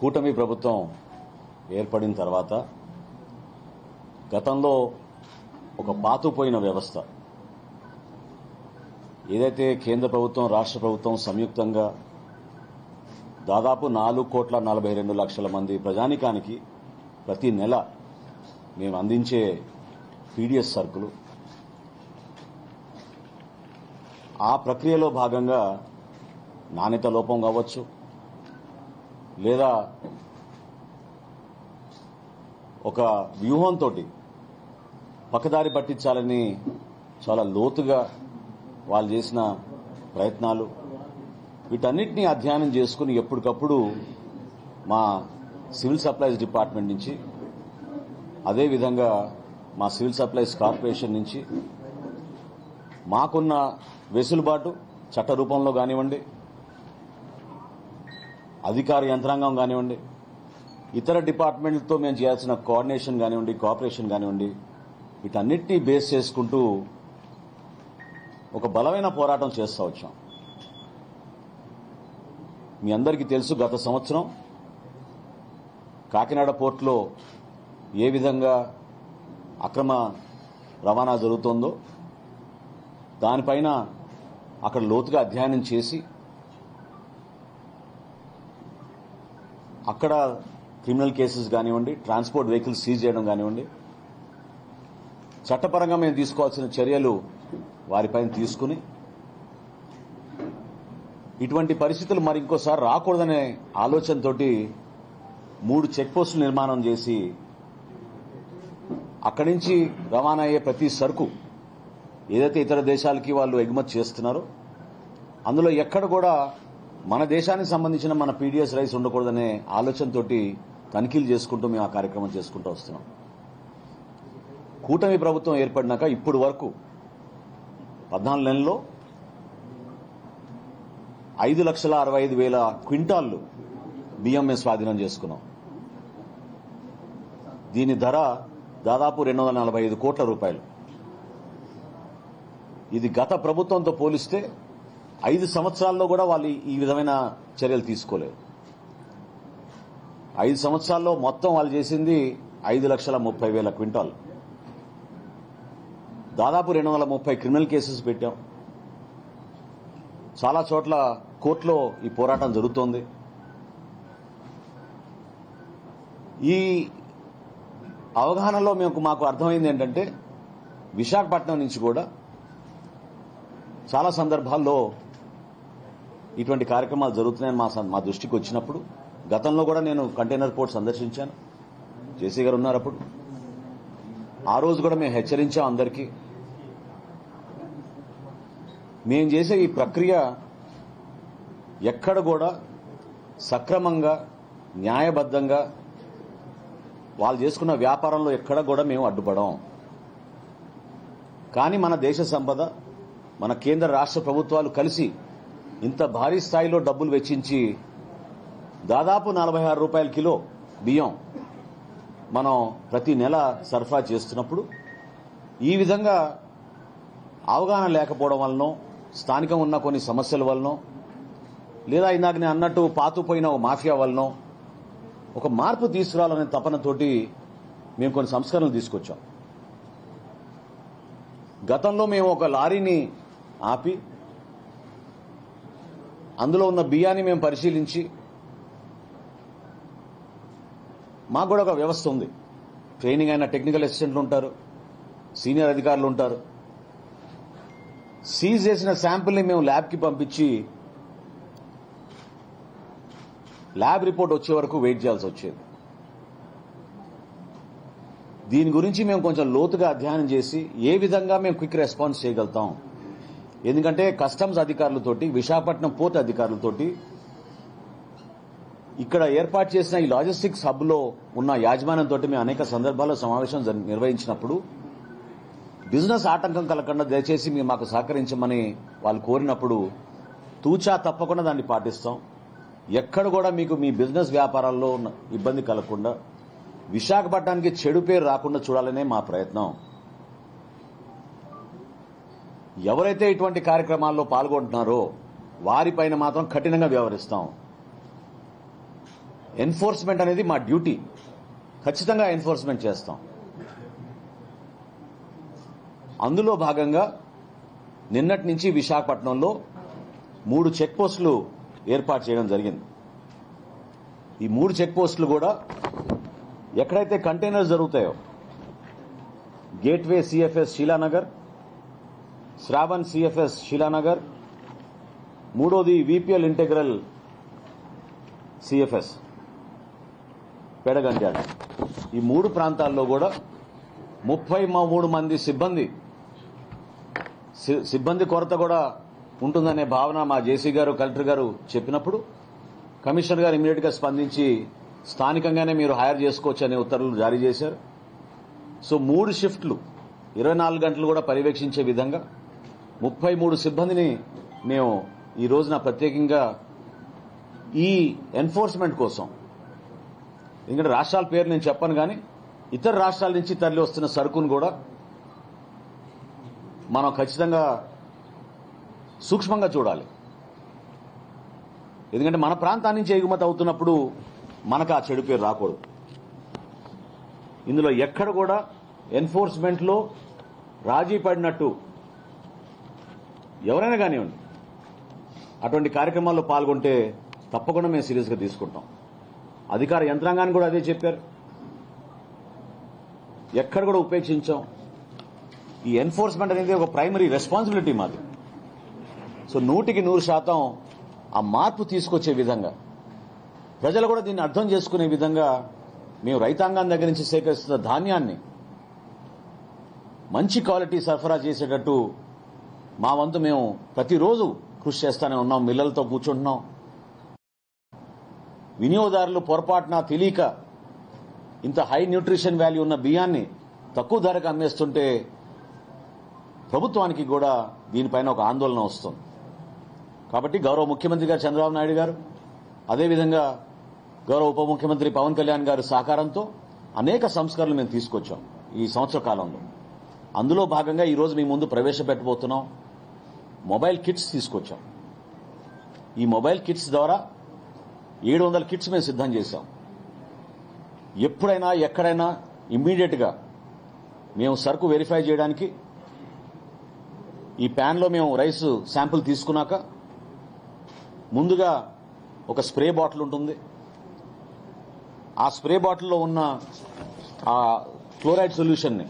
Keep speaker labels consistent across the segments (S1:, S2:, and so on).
S1: కూటమి ప్రభుత్వం ఏర్పడిన తర్వాత గతంలో ఒక పాతుపోయిన వ్యవస్థ. ఏదైతే కేంద్ర ప్రభుత్వం రాష్ట్ర ప్రభుత్వం సంయుక్తంగా దాదాపు నాలుగు కోట్ల నలభై రెండు లక్షల మంది ప్రజానికానికి ప్రతి నెల మేము అందించే పీడిఎస్ సరుకులు. ఆ ప్రక్రియలో భాగంగా నాణ్యత లోపం కావచ్చు లేదా ఒక వ్యూహంతో పక్కదారి పట్టించాలని చాలా లోతుగా వాళ్ళు చేసిన ప్రయత్నాలు వీటన్నిటినీ అధ్యయనం చేసుకుని ఎప్పటికప్పుడు మా సివిల్ సప్లైస్ డిపార్ట్మెంట్ నుంచి అదేవిధంగా మా సివిల్ సప్లైస్ కార్పొరేషన్ నుంచి మాకున్న వెసులుబాటు చట్ట రూపంలో కానివ్వండి అధికార యంత్రాంగం కానివ్వండి ఇతర డిపార్ట్మెంట్లతో మేము చేయాల్సిన కోఆర్డినేషన్ కానివ్వండి కోఆపరేషన్ కానివ్వండి వీటన్నిటినీ బేస్ చేసుకుంటూ ఒక బలమైన పోరాటం చేస్తూ వచ్చాం. మీ అందరికీ తెలుసు గత సంవత్సరం కాకినాడ పోర్టులో ఏ విధంగా అక్రమ రవాణా జరుగుతోందో దానిపైన అక్కడ లోతుగా అధ్యయనం చేసి అక్కడ క్రిమినల్ కేసెస్ కానివ్వండి ట్రాన్స్పోర్ట్ వెహికల్స్ సీజ్ చేయడం కానివ్వండి చట్టపరంగా మేము తీసుకోవాల్సిన చర్యలు వారిపైన తీసుకుని ఇటువంటి పరిస్థితులు మరి ఇంకోసారి రాకూడదనే ఆలోచనతోటి మూడు చెక్ పోస్టులు నిర్మాణం చేసి అక్కడి నుంచి రవాణా అయ్యే ప్రతి సరుకు ఏదైతే ఇతర దేశాలకి వాళ్ళు ఎగుమతి చేస్తున్నారో అందులో ఎక్కడ కూడా మన దేశానికి సంబంధించిన మన పీడిఎస్ రైస్ ఉండకూడదనే ఆలోచనతోటి తనిఖీలు చేసుకుంటూ మేము ఆ కార్యక్రమం చేసుకుంటూ వస్తున్నాం. కూటమి ప్రభుత్వం ఏర్పడినాక ఇప్పుడు వరకు పద్నాలుగు నెలల్లో ఐదు లక్షల అరవై ఐదు వేల క్వింటాళ్ళు బియ్యం మేము స్వాధీనం చేసుకున్నాం. దీని ధర దాదాపు రెండు వందల నలభై ఐదు కోట్ల రూపాయలు. ఇది గత ప్రభుత్వంతో పోలిస్తే ఐదు సంవత్సరాల్లో కూడా వాళ్ళు ఈ విధమైన చర్యలు తీసుకోలేదు. ఐదు సంవత్సరాల్లో మొత్తం వాళ్ళు చేసింది ఐదు లక్షల ముప్పై వేల క్వింటాల్. దాదాపు రెండు వందల ముప్పై క్రిమినల్ కేసెస్ పెట్టాం. చాలా చోట్ల కోర్టులో ఈ పోరాటం జరుగుతోంది. ఈ అవగాహనలో మేము మాకు అర్థమైంది ఏంటంటే విశాఖపట్నం నుంచి కూడా చాలా సందర్భాల్లో ఇటువంటి కార్యక్రమాలు జరుగుతున్నాయని మా మా దృష్టికి వచ్చినప్పుడు గతంలో కూడా నేను కంటైనర్ పోర్ట్ సందర్శించాను. జేసీ గారు ఉన్నారు అప్పుడు. ఆ రోజు కూడా మేము హెచ్చరించాం అందరికీ. మేము చేసే ఈ ప్రక్రియ ఎక్కడ కూడా సక్రమంగా న్యాయబద్ధంగా వాళ్ళు చేసుకున్న వ్యాపారంలో ఎక్కడ కూడా మేము అడ్డుపడం కానీ మన దేశ సంపద మన కేంద్ర రాష్ట్ర ప్రభుత్వాలు కలిసి ఇంత భారీ స్థాయిలో డబ్బులు వెచ్చించి దాదాపు నలభై ఆరు రూపాయల కిలో బియ్యం మనం ప్రతి నెల సరఫరా చేస్తున్నప్పుడు ఈ విధంగా అవగాహన లేకపోవడం వలనో స్థానికం ఉన్న కొన్ని సమస్యల వలన లేదా ఇందాక నేను అన్నట్టు పాతుపోయిన ఒక మాఫియా వలన ఒక మార్పు తీసుకురావాలనే తపనతోటి మేము కొన్ని సంస్కరణలు తీసుకొచ్చాం. గతంలో మేము ఒక లారీని ఆపి అందులో ఉన్న బియ్యాన్ని మేము పరిశీలించి మాకు కూడా ఒక వ్యవస్థ ఉంది. ట్రైనింగ్ అయిన టెక్నికల్ అసిస్టెంట్లు ఉంటారు సీనియర్ అధికారులు ఉంటారు. సీజ్ చేసిన శాంపుల్ని మేము ల్యాబ్కి పంపించి ల్యాబ్ రిపోర్ట్ వచ్చే వరకు వెయిట్ చేయాల్సి వచ్చేది. దీని గురించి మేము కొంచెం లోతుగా అధ్యయనం చేసి ఏ విధంగా మేము క్విక్ రెస్పాన్స్ చేయగలుగుతాం ఎందుకంటే కస్టమ్స్ అధికారులతోటి విశాఖపట్నం పోర్ట్ అధికారులతోటి ఇక్కడ ఏర్పాటు చేసిన ఈ లాజిస్టిక్స్ హబ్లో ఉన్న యాజమాన్యంతో మేము అనేక సందర్భాల్లో సమావేశం నిర్వహించినప్పుడు బిజినెస్ ఆటంకం కలగకుండా దయచేసి మీరు మాకు సహకరించమని వాళ్ళు కోరినప్పుడు తూచా తప్పకుండా దాన్ని పాటిస్తాం. ఎక్కడ కూడా మీకు మీ బిజినెస్ వ్యాపారాల్లో ఇబ్బంది కలగకుండా విశాఖపట్నానికి చెడు పేరు రాకుండా చూడాలనే మా ప్రయత్నం. ఎవరైతే ఇటువంటి కార్యక్రమాల్లో పాల్గొంటున్నారో వారిపైన మాత్రం కఠినంగా వ్యవహరిస్తాం. ఎన్ఫోర్స్మెంట్ అనేది మా డ్యూటీ. ఖచ్చితంగా ఎన్ఫోర్స్మెంట్ చేస్తాం. అందులో భాగంగా నిన్నటి నుంచి విశాఖపట్నంలో మూడు చెక్ పోస్టులు ఏర్పాటు చేయడం జరిగింది. ఈ మూడు చెక్ పోస్టులు కూడా ఎక్కడైతే కంటైనర్స్ జరుగుతాయో gateway CFS Sheelanagar Shravan CFS Sheelanagar. మూడోది విపిఎల్ ఇంటెగ్రల్ సిఎఫ్ఎస్ పెడగంజాడ ఈ మూడు ప్రాంతాల్లో కూడా ముప్పై మూడు మంది సిబ్బంది సి- సిబ్బంది కొరత కూడా ఉంటుందనే భావన మా జేసీ గారు కలెక్టర్ గారు చెప్పినప్పుడు కమిషనర్ గారు ఇమీడియట్గా స్పందించి స్థానికంగానే మీరు హైర్ చేసుకోవచ్చు అనే ఉత్తర్వులు జారీ చేశారు. సో మూడు షిఫ్ట్లు ఇరవై నాలుగు గంటలు కూడా పర్యవేక్షించే విధంగా ముప్పై మూడు సిబ్బందిని మేము ఈ రోజున ప్రత్యేకంగా ఈ ఎన్ఫోర్స్మెంట్ కోసం ఎందుకంటే రాష్ట్రాల పేరు నేను చెప్పను కానీ ఇతర రాష్ట్రాల నుంచి తరలి వస్తున్న సరుకును కూడా మనం ఖచ్చితంగా సూక్ష్మంగా చూడాలి. ఎందుకంటే మన ప్రాంతాన్ని నుంచి ఎగుమతి అవుతున్నప్పుడు మనకు ఆ చెడు పేరు రాకూడదు. ఇందులో ఎక్కడ కూడా ఎన్ఫోర్స్మెంట్లో రాజీ పడినట్టు ఎవరైనా కానివ్వండి. అటువంటి కార్యక్రమాల్లో పాల్గొంటే తప్పకుండా మేము సీరియస్గా తీసుకుంటాం. అధికార యంత్రాంగాన్ని కూడా అదే చెప్పారు. ఎక్కడ కూడా ఉపేక్షించాం. ఈ ఎన్ఫోర్స్మెంట్ అనేది ఒక ప్రైమరీ రెస్పాన్సిబిలిటీ మాది. సో నూటికి నూరు శాతం ఆ మార్పు తీసుకొచ్చే విధంగా ప్రజలు కూడా దీన్ని అర్థం చేసుకునే విధంగా మేము రైతాంగం దగ్గర నుంచి సేకరిస్తున్న ధాన్యాన్ని మంచి క్వాలిటీ సరఫరా చేసేటట్టు మా వంతు మేము ప్రతిరోజు కృషి చేస్తానే ఉన్నాం మిల్లలతో కూర్చుంటున్నాం. వినియోగదారులు పొరపాటున తెలియక ఇంత హై న్యూట్రిషన్ వాల్యూ ఉన్న బియ్యాన్ని తక్కువ ధరకు అమ్మేస్తుంటే ప్రభుత్వానికి కూడా దీనిపైన ఒక ఆందోళన వస్తుంది. కాబట్టి గౌరవ ముఖ్యమంత్రి గారు చంద్రబాబు నాయుడు గారు అదేవిధంగా గౌరవ ఉప ముఖ్యమంత్రి పవన్ కళ్యాణ్ గారి సహకారంతో అనేక సంస్కరణలు మేము తీసుకొచ్చాం ఈ సంవత్సర కాలంలో. అందులో భాగంగా ఈరోజు మీ ముందు ప్రవేశపెట్టబోతున్నాం. మొబైల్ కిట్స్ తీసుకొచ్చాం. ఈ మొబైల్ కిట్స్ ద్వారా ఏడు వందల కిట్స్ మేము సిద్ధం చేశాం. ఎప్పుడైనా ఎక్కడైనా ఇమ్మీడియట్గా మేము సరుకు వెరిఫై చేయడానికి ఈ ప్యాన్లో మేము రైస్ శాంపుల్ తీసుకున్నాక ముందుగా ఒక స్ప్రే బాటిల్ ఉంటుంది. ఆ స్ప్రే బాటిల్లో ఉన్న ఆ క్లోరైడ్ సొల్యూషన్ని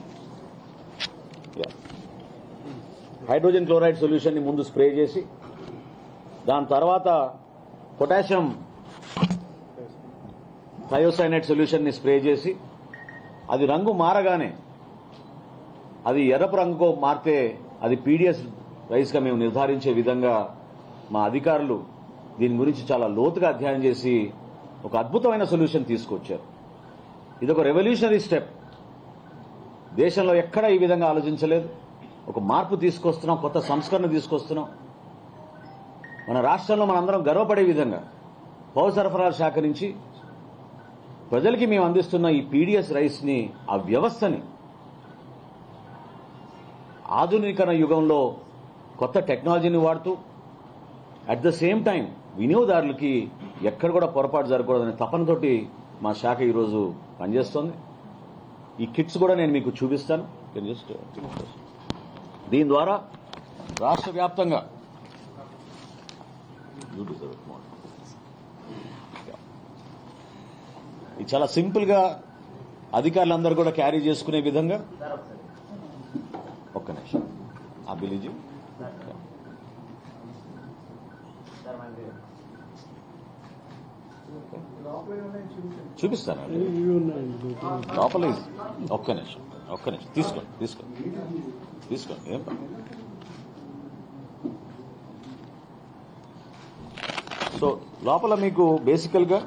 S1: హైడ్రోజన్ క్లోరైడ్ సొల్యూషన్ని ముందు స్ప్రే చేసి దాని తర్వాత పొటాషియం థయోసైనైట్ సొల్యూషన్ని స్ప్రే చేసి అది రంగు మారగానే అది ఎర్రపు రంగుకో మారితే అది పీడిఎస్ రైస్గా మేము నిర్ధారించే విధంగా మా అధికారులు దీని గురించి చాలా లోతుగా అధ్యయనం చేసి ఒక అద్భుతమైన సొల్యూషన్ తీసుకొచ్చారు. ఇది ఒక రెవల్యూషనరీ స్టెప్ దేశంలో ఎక్కడ ఈ విధంగా ఆలోచించలేదు. ఒక మార్పు తీసుకొస్తున్నాం కొత్త సంస్కరణ తీసుకొస్తున్నాం. మన రాష్ట్రంలో మనందరం గర్వపడే విధంగా పౌర సరఫరాల శాఖ నుంచి ప్రజలకి మేము అందిస్తున్న ఈ పీడిఎస్ రైస్ని ఆ వ్యవస్థని ఆధునీకరణ యుగంలో కొత్త టెక్నాలజీని వాడుతూ అట్ ద సేమ్ టైం వినియోగదారులకి ఎక్కడ కూడా పొరపాటు జరగకూడదనే తపనతోటి మా శాఖ ఈరోజు పనిచేస్తోంది. ఈ కిట్స్ కూడా నేను మీకు చూపిస్తాను. జస్ట్ దీని ద్వారా రాష్ట్ర వ్యాప్తంగా. ఇది చాలా సింపుల్గా అధికారులందరూ కూడా క్యారీ చేసుకునే విధంగా ఒక్క నిమిషం. ఆ బిలీజీ చూపిస్తాను లోపల. ఒక్క నిమిషం. ఒక్క నిమిషం తీసుకోండి తీసుకోండి తీసుకోండి ఏం? సో లోపల మీకు బేసికల్గా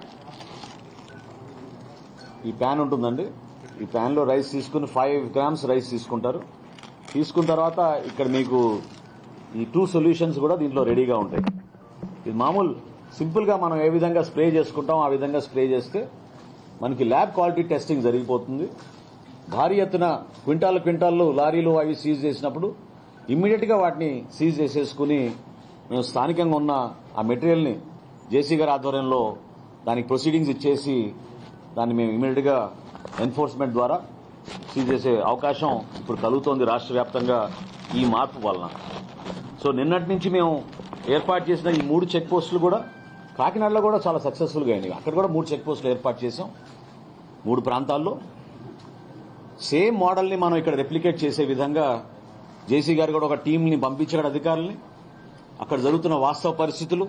S1: ఈ ప్యాన్ ఉంటుందండి. ఈ ప్యాన్లో రైస్ తీసుకుని ఫైవ్ గ్రామ్స్ రైస్ తీసుకుంటారు. తీసుకున్న తర్వాత ఇక్కడ మీకు ఈ టూ సొల్యూషన్స్ కూడా దీంట్లో రెడీగా ఉంటాయి. ఇది మామూలు సింపుల్గా మనం ఏ విధంగా స్ప్రే చేసుకుంటాం ఆ విధంగా స్ప్రే చేస్తే మనకి ల్యాబ్ క్వాలిటీ టెస్టింగ్ జరిగిపోతుంది. భారీ ఎత్తున క్వింటాల్ క్వింటాల్లో లారీలు అవి సీజ్ చేసినప్పుడు ఇమ్మీడియట్గా వాటిని సీజ్ చేసేసుకుని మేము స్థానికంగా ఉన్న ఆ మెటీరియల్ని జేసీ గారి ఆధ్వర్యంలో దానికి ప్రొసీడింగ్స్ ఇచ్చేసి దాన్ని మేము ఇమ్మీడియట్గా ఎన్ఫోర్స్మెంట్ ద్వారా సీజ్ చేసే అవకాశం ఇప్పుడు కలుగుతోంది రాష్ట్ర వ్యాప్తంగా ఈ మార్పు వలన. సో నిన్నటి నుంచి మేము ఏర్పాటు చేసిన ఈ మూడు చెక్ పోస్టులు కూడా కాకినాడలో కూడా చాలా సక్సెస్ఫుల్గా అయినాయి. అక్కడ కూడా మూడు చెక్ పోస్టులు ఏర్పాటు చేసాం మూడు ప్రాంతాల్లో సేమ్ మోడల్ని మనం ఇక్కడ రెప్లికేట్ చేసే విధంగా జేసీ గారు కూడా ఒక టీంని పంపించాడు అధికారుల్ని. అక్కడ జరుగుతున్న వాస్తవ పరిస్థితులు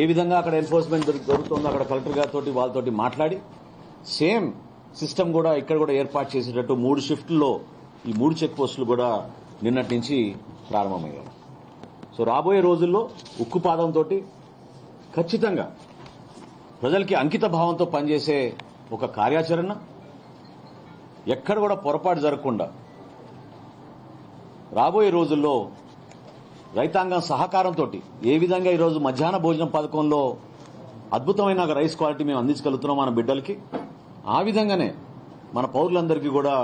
S1: ఏ విధంగా అక్కడ ఎన్ఫోర్స్మెంట్ జరుగుతుందో అక్కడ కలెక్టర్ గారితో వాళ్ళతోటి మాట్లాడి సేమ్ సిస్టమ్ కూడా ఇక్కడ కూడా ఏర్పాటు చేసేటట్టు మూడు షిఫ్ట్లో ఈ మూడు చెక్ పోస్టులు కూడా నిన్నటి నుంచి ప్రారంభమయ్యాయి. సో రాబోయే రోజుల్లో ఉక్కు పాదంతో ఖచ్చితంగా ప్రజలకి అంకిత భావంతో పనిచేసే ఒక కార్యాచరణ ఎక్కడ కూడా పొరపాటు జరగకుండా రాబోయే రోజుల్లో రైతాంగం సహకారంతో ఏ విధంగా ఈరోజు మధ్యాహ్న భోజనం పథకంలో అద్భుతమైన రైస్ క్వాలిటీ మేము అందించగలుగుతున్నాం మన బిడ్డలకి ఆ విధంగానే మన పౌరులందరికీ కూడా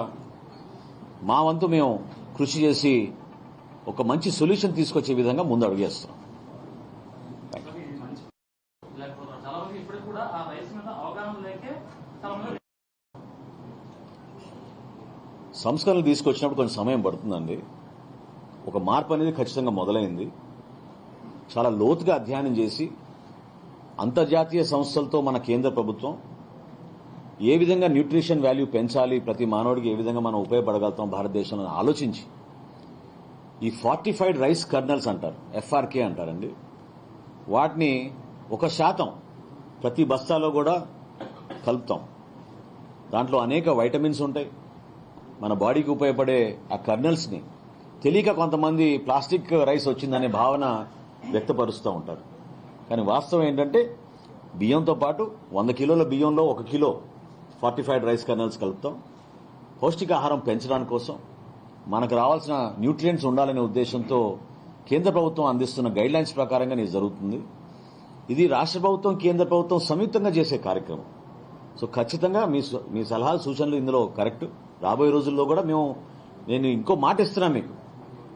S1: మా వంతు మేము కృషి చేసి ఒక మంచి సొల్యూషన్ తీసుకొచ్చే విధంగా ముందు అడుగేస్తున్నాం
S2: అవి మంచి లేకపోతున్నారు చాలా మంది ఇప్పటికి కూడా ఆ రైస్ మీద అవగాహన లేకే చాలా మంది
S1: సంస్కరణలు తీసుకొచ్చినప్పుడు కొంచెం సమయం పడుతుందండి. ఒక మార్పు అనేది ఖచ్చితంగా మొదలైంది. చాలా లోతుగా అధ్యయనం చేసి అంతర్జాతీయ సంస్థలతో మన కేంద్ర ప్రభుత్వం ఏ విధంగా న్యూట్రిషన్ వాల్యూ పెంచాలి ప్రతి మానవుడికి ఏ విధంగా మనం ఉపయోగపడగలుగుతాం భారతదేశంలో అని ఆలోచించి ఈ ఫార్టిఫైడ్ రైస్ కర్నల్స్ అంటారు ఎఫ్ఆర్కే అంటారండి. వాటిని ఒక శాతం ప్రతి బస్తాలో కూడా కలుపుతాం. దాంట్లో అనేక వైటమిన్స్ ఉంటాయి. మన బాడీకి ఉపయోగపడే ఆ కర్నల్స్ని తెలియక కొంతమంది ప్లాస్టిక్ రైస్ వచ్చిందనే భావన వ్యక్తపరుస్తూ ఉంటారు. కానీ వాస్తవం ఏంటంటే బియ్యంతో పాటు వంద కిలోల బియ్యంలో ఒక కిలో ఫార్టిఫైడ్ రైస్ కర్నల్స్ కలుపుతాం. పౌష్టికాహారం పెంచడానికి కోసం మనకు రావాల్సిన న్యూట్రియంట్స్ ఉండాలనే ఉద్దేశంతో కేంద్ర ప్రభుత్వం అందిస్తున్న గైడ్ లైన్స్ ప్రకారంగా ఇది జరుగుతుంది. ఇది రాష్ట్ర ప్రభుత్వం కేంద్ర ప్రభుత్వం సంయుక్తంగా చేసే కార్యక్రమం. సో ఖచ్చితంగా మీ మీ సలహాలు సూచనలు ఇందులో కరెక్ట్ రాబోయే రోజుల్లో కూడా మేము నేను ఇంకో మాట ఇస్తున్నాను మీకు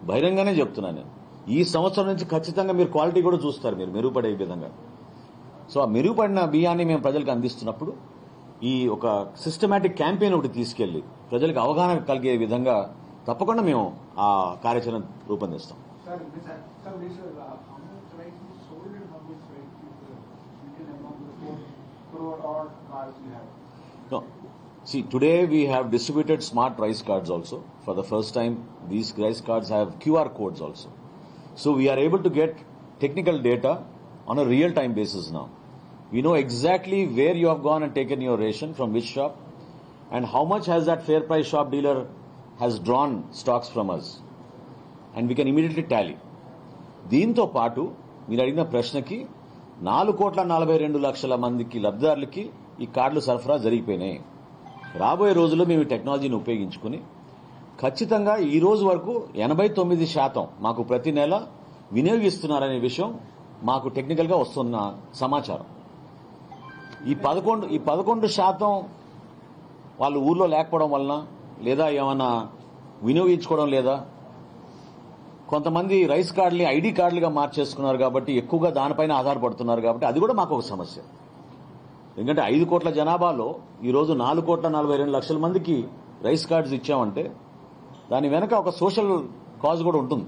S1: బహిరంగానే చెప్తున్నాను నేను ఈ సంవత్సరం నుంచి ఖచ్చితంగా మీరు క్వాలిటీ కూడా చూస్తారు మీరు మెరుగుపడే విధంగా సో ఆ మెరుగుపడిన బియ్యాన్ని మేము ప్రజలకు అందిస్తున్నప్పుడు ఈ ఒక సిస్టమేటిక్ క్యాంపెయిన్ ఒకటి తీసుకెళ్ళి ప్రజలకు అవగాహన కలిగే విధంగా తప్పకుండా మేము ఆ కార్యాచరణ రూపొందిస్తాం
S3: odd cars you have?
S1: No. See, today we have distributed smart rice cards also. For the first time, these rice cards have QR codes also. So we are able to get technical data on a real time basis now. We know exactly where you have gone and taken your ration from which shop and how much has that fair price shop dealer has drawn stocks from us. And we can immediately tally. దీంతో పాటు మీరు అడిగిన ప్రశ్నకి నాలుగు కోట్ల నలభై రెండు లక్షల మందికి లబ్ధిదారులకి ఈ కార్డులు సరఫరా జరిగిపోయినాయి. రాబోయే రోజుల్లో మేము టెక్నాలజీని ఉపయోగించుకుని ఖచ్చితంగా ఈ రోజు వరకు ఎనభై తొమ్మిది శాతం మాకు ప్రతి నెల వినియోగిస్తున్నారనే విషయం మాకు టెక్నికల్గా వస్తున్న సమాచారం. ఈ పదకొండు ఈ పదకొండు శాతం వాళ్ళు ఊర్లో లేకపోవడం వలన లేదా ఏమన్నా వినియోగించుకోవడం లేదా కొంతమంది రైస్ కార్డుని ఐడి కార్డులుగా మార్చేసుకున్నారు కాబట్టి ఎక్కువగా దానిపైన ఆధారపడుతున్నారు కాబట్టి అది కూడా మాకు ఒక సమస్య. ఎందుకంటే ఐదు కోట్ల జనాభాలో ఈరోజు నాలుగు కోట్ల నలభై రెండు లక్షల మందికి రైస్ కార్డ్స్ ఇచ్చామంటే దాని వెనక ఒక సోషల్ కాజ్ కూడా ఉంటుంది.